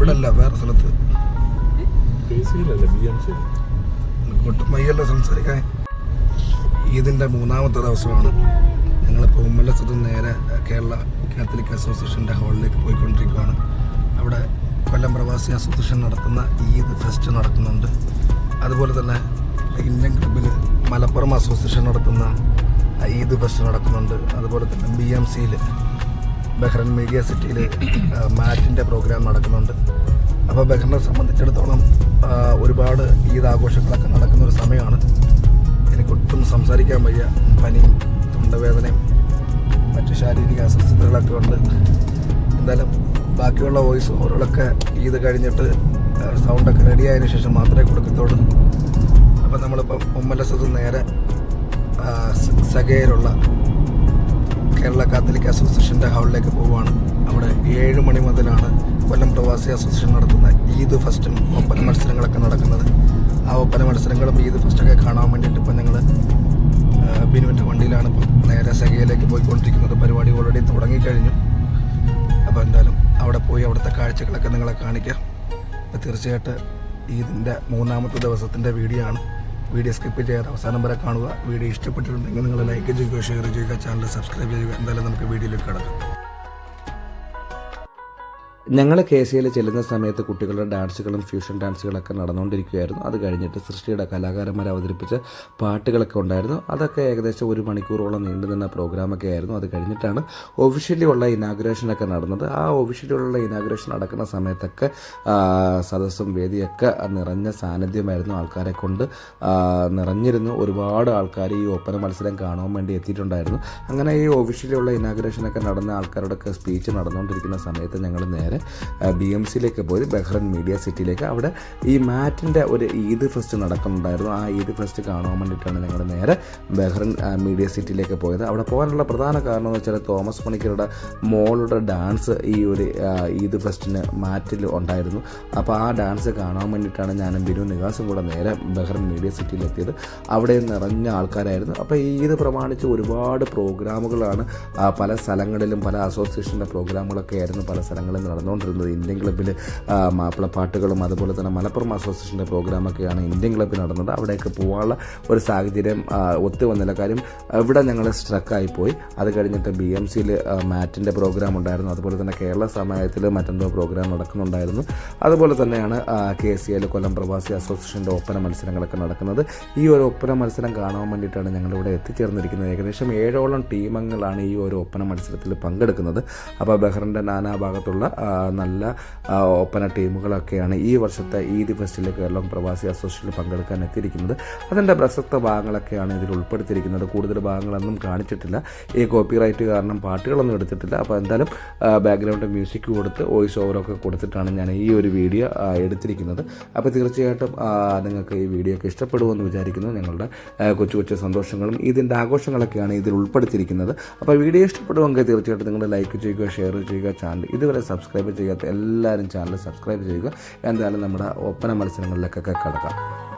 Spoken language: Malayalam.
ഇവിടെ അല്ല വേറെ സ്ഥലത്ത്. മയ്യല്ല സംസാരിക്കാൻ. ഈദിന്റെ മൂന്നാമത്തെ ദിവസമാണ്. ഞങ്ങളിപ്പോൾ ഉമ്മലസത്ത് നേരെ കേരള കാത്തലിക് അസോസിയേഷന്റെ ഹാളിലേക്ക് പോയിക്കൊണ്ടിരിക്കുകയാണ്. അവിടെ കൊല്ലം പ്രവാസി അസോസിയേഷൻ നടത്തുന്ന ഈദ് ഫെസ്റ്റ് നടക്കുന്നുണ്ട്. അതുപോലെ തന്നെ ഇന്ത്യൻ ക്ലബിൽ മലപ്പുറം അസോസിയേഷൻ നടത്തുന്ന ഈദ് ഫെസ്റ്റ് നടക്കുന്നുണ്ട്. അതുപോലെ തന്നെ ബി എം സിയിൽ ബഹ്റൻ മീഡിയ സിറ്റിയിൽ മാറ്റിന്റെ പ്രോഗ്രാം നടക്കുന്നുണ്ട്. അപ്പോൾ ബഹ്റിനെ സംബന്ധിച്ചിടത്തോളം ഒരുപാട് ഈദ് ആഘോഷങ്ങളൊക്കെ നടക്കുന്ന ഒരു സമയമാണ്. എനിക്കൊട്ടും സംസാരിക്കാൻ വയ്യ. പനിയും തൊണ്ടവേദനയും മറ്റ് ശാരീരിക അസ്വസ്ഥതകളൊക്കെ ഉണ്ട്. എന്തായാലും ബാക്കിയുള്ള വോയിസ് ഓവറുകളൊക്കെ ഈദ് കഴിഞ്ഞിട്ട് സൗണ്ടൊക്കെ റെഡി ആയതിനു ശേഷം മാത്രമേ കൊടുക്കത്തുള്ളൂ. അപ്പം നമ്മളിപ്പം ഉമ്മലസത്ത് നേരെ സകയിലുള്ള കേരള കാത്തലിക് അസോസിയേഷന്റെ ഹാളിലേക്ക് പോവുകയാണ്. അവിടെ ഏഴ് മണി മുതലാണ് കൊല്ലം പ്രവാസി അസോസിയേഷൻ നടത്തുന്ന ഈദ് ഫസ്റ്റും ഒപ്പന മത്സരങ്ങളൊക്കെ നടക്കുന്നത്. ആ ഒപ്പന മത്സരങ്ങളും ഈദ് ഫസ്റ്റൊക്കെ കാണാൻ വേണ്ടിയിട്ട് ഇപ്പം ഞങ്ങൾ ബിനുവിന്റെ വണ്ടിയിലാണ് ഇപ്പം നേരെ സഖയിലേക്ക് പോയിക്കൊണ്ടിരിക്കുന്നത്. പരിപാടി ഓൾറെഡി തുടങ്ങിക്കഴിഞ്ഞു. അപ്പോൾ എന്തായാലും അവിടെ പോയി അവിടുത്തെ കാഴ്ചകളൊക്കെ നിങ്ങളെ കാണിക്കാം. തീർച്ചയായിട്ടും ഈദിന്റെ മൂന്നാമത്തെ ദിവസത്തിന്റെ വീഡിയോ ആണ്. വീഡിയോ സ്കിപ്പ് ചെയ്യാതെ അവസാനം വരെ കാണുക. വീഡിയോ ഇഷ്ടപ്പെട്ടിട്ടുണ്ടെങ്കിൽ നിങ്ങൾ ലൈക്ക് ചെയ്യുക ഷെയർ ചെയ്യുക ചാനൽ സബ്സ്ക്രൈബ് ചെയ്യുക. എന്തായാലും നമുക്ക് വീഡിയോയിലേക്ക് കിടക്കാം. ഞങ്ങൾ കെ സിയിൽ ചെല്ലുന്ന സമയത്ത് കുട്ടികളുടെ ഡാൻസുകളും ഫ്യൂഷൻ ഡാൻസുകളൊക്കെ നടന്നുകൊണ്ടിരിക്കുകയായിരുന്നു. അത് കഴിഞ്ഞിട്ട് സൃഷ്ടിയുടെ കലാകാരന്മാർ അവതരിപ്പിച്ച പാട്ടുകളൊക്കെ ഉണ്ടായിരുന്നു. അതൊക്കെ ഏകദേശം ഒരു മണിക്കൂറോളം നീണ്ടു നിന്ന പ്രോഗ്രാമൊക്കെ ആയിരുന്നു. അത് കഴിഞ്ഞിട്ടാണ് ഒഫീഷ്യലി ഉള്ള ഇനാഗുറേഷനൊക്കെ നടന്നത്. ആ ഒഫീഷ്യലി ഉള്ള ഇനാഗുറേഷൻ നടക്കുന്ന സമയത്തൊക്കെ സദസ്സും വേദിയൊക്കെ നിറഞ്ഞ സാന്നിധ്യമായിരുന്നു ആൾക്കാരെ കൊണ്ട് നിറഞ്ഞിരുന്നു. ഒരുപാട് ആൾക്കാർ ഈ ഒപ്പന മത്സരം കാണാൻ വേണ്ടി എത്തിയിട്ടുണ്ടായിരുന്നു. അങ്ങനെ ഈ ഒഫീഷ്യലി ഉള്ള ഇനാഗുറേഷനൊക്കെ നടന്ന ആൾക്കാരുടെ സ്പീച്ച് നടന്നുകൊണ്ടിരിക്കുന്ന സമയത്ത് ഞങ്ങൾ നേരെ ബി എം സിയിലേക്ക് പോയി ബഹ്റൻ മീഡിയ സിറ്റിയിലേക്ക്. അവിടെ ഈ മാറ്റിന്റെ ഒരു ഈദ് ഫെസ്റ്റ് നടക്കുന്നുണ്ടായിരുന്നു. ആ ഈദ് ഫെസ്റ്റ് കാണാൻ വേണ്ടിയിട്ടാണ് ഞങ്ങൾ നേരെ ബഹ്റൻ മീഡിയ സിറ്റിയിലേക്ക് പോയത്. അവിടെ പോകാനുള്ള പ്രധാന കാരണം എന്ന് വെച്ചാൽ തോമസ് പണിക്കരുടെ മോളുടെ ഡാൻസ് ഈ ഒരു ഈദ് ഫെസ്റ്റിന് മാറ്റിൽ ഉണ്ടായിരുന്നു. അപ്പോൾ ആ ഡാൻസ് കാണാൻ വേണ്ടിയിട്ടാണ് ഞാനും ബിനു നിവാസും കൂടെ നേരെ ബഹ്റൻ മീഡിയ സിറ്റിയിലെത്തിയത്. അവിടെ നിറഞ്ഞ ആൾക്കാരായിരുന്നു. അപ്പോൾ ഈ ഈദ് പ്രമാണിച്ച് ഒരുപാട് പ്രോഗ്രാമുകളാണ് പല സ്ഥലങ്ങളിലും പല അസോസിയേഷന്റെ പ്രോഗ്രാമുകളൊക്കെ ആയിരുന്നു പല സ്ഥലങ്ങളിൽ നടന്നുകൊണ്ടിരുന്നത്. ഇന്ത്യൻ ക്ലബ്ബിൽ മാപ്പിളപ്പാട്ടുകളും അതുപോലെ തന്നെ മലപ്പുറം അസോസിയേഷന്റെ പ്രോഗ്രാമൊക്കെയാണ് ഇന്ത്യൻ ക്ലബ്ബിൽ നടന്നത്. അവിടെയൊക്കെ പോകാനുള്ള ഒരു സാഹചര്യം ഒത്തു വന്നില്ല. കാര്യം ഇവിടെ ഞങ്ങൾ സ്ട്രക്കായിപ്പോയി അത് കഴിഞ്ഞിട്ട് ബി എം സിയിൽ മാറ്റിന്റെ പ്രോഗ്രാം ഉണ്ടായിരുന്നു. അതുപോലെ തന്നെ കേരള സമയത്തിൽ മറ്റെന്തോ പ്രോഗ്രാം നടക്കുന്നുണ്ടായിരുന്നു. അതുപോലെ തന്നെയാണ് കെ സി എൽ കൊല്ലം പ്രവാസി അസോസിയേഷന്റെ ഒപ്പന മത്സരങ്ങളൊക്കെ നടക്കുന്നത്. ഈ ഒരു ഒപ്പന മത്സരം കാണാൻ വേണ്ടിയിട്ടാണ് ഞങ്ങളിവിടെ എത്തിച്ചേർന്നിരിക്കുന്നത്. ഏകദേശം ഏഴോളം ടീമംഗങ്ങളാണ് ഈ ഒരു ഒപ്പന മത്സരത്തിൽ പങ്കെടുക്കുന്നത്. അപ്പോൾ ബഹ്റിന്റെ നാനാഭാഗത്തുള്ള ആ, നല്ല ഒപ്പന ടീമുകളൊക്കെയാണ് ഈ വർഷത്തെ ഈദ് ഫെസ്റ്റിൽ കേരളം പ്രവാസി അസോസിയേഷനിൽ പങ്കെടുക്കാൻ എത്തിയിരിക്കുന്നത്. അതിന്റെ പ്രസക്ത ഭാഗങ്ങളൊക്കെയാണ് ഇതിൽ ഉൾപ്പെടുത്തിയിരിക്കുന്നത്. കൂടുതൽ ഭാഗങ്ങളൊന്നും കാണിച്ചിട്ടില്ല. ഈ കോപ്പിറൈറ്റ് കാരണം പാട്ടുകളൊന്നും എടുത്തിട്ടില്ല. അപ്പോൾ എന്തായാലും ബാക്ക്ഗ്രൗണ്ട് മ്യൂസിക് കൊടുത്ത് വോയിസ് ഓവറൊക്കെ കൊടുത്തിട്ടാണ് ഞാൻ ഈ ഒരു വീഡിയോ എടുത്തിരിക്കുന്നത്. അപ്പോൾ തീർച്ചയായിട്ടും നിങ്ങൾക്ക് ഈ വീഡിയോ ഒക്കെ ഇഷ്ടപ്പെടുമെന്ന് വിചാരിക്കുന്നു. ഞങ്ങളുടെ കൊച്ചു കൊച്ചു സന്തോഷങ്ങളും ഇതിന്റെ ആഘോഷങ്ങളൊക്കെയാണ് ഇതിൽ ഉൾപ്പെടുത്തിയിരിക്കുന്നത്. അപ്പോൾ വീഡിയോ ഇഷ്ടപ്പെടുമെങ്കിൽ തീർച്ചയായിട്ടും നിങ്ങൾ ലൈക്ക് ചെയ്യുക ഷെയർ ചെയ്യുക ചാനൽ ഇതുവരെ സബ്സ്ക്രൈബ് ചെയ്യാത്ത എല്ലാവരും ചാനൽ സബ്സ്ക്രൈബ് ചെയ്യുക. എന്തായാലും നമ്മുടെ ഒപ്പന മത്സരങ്ങളിലേക്കൊക്കെ കിടക്കാം.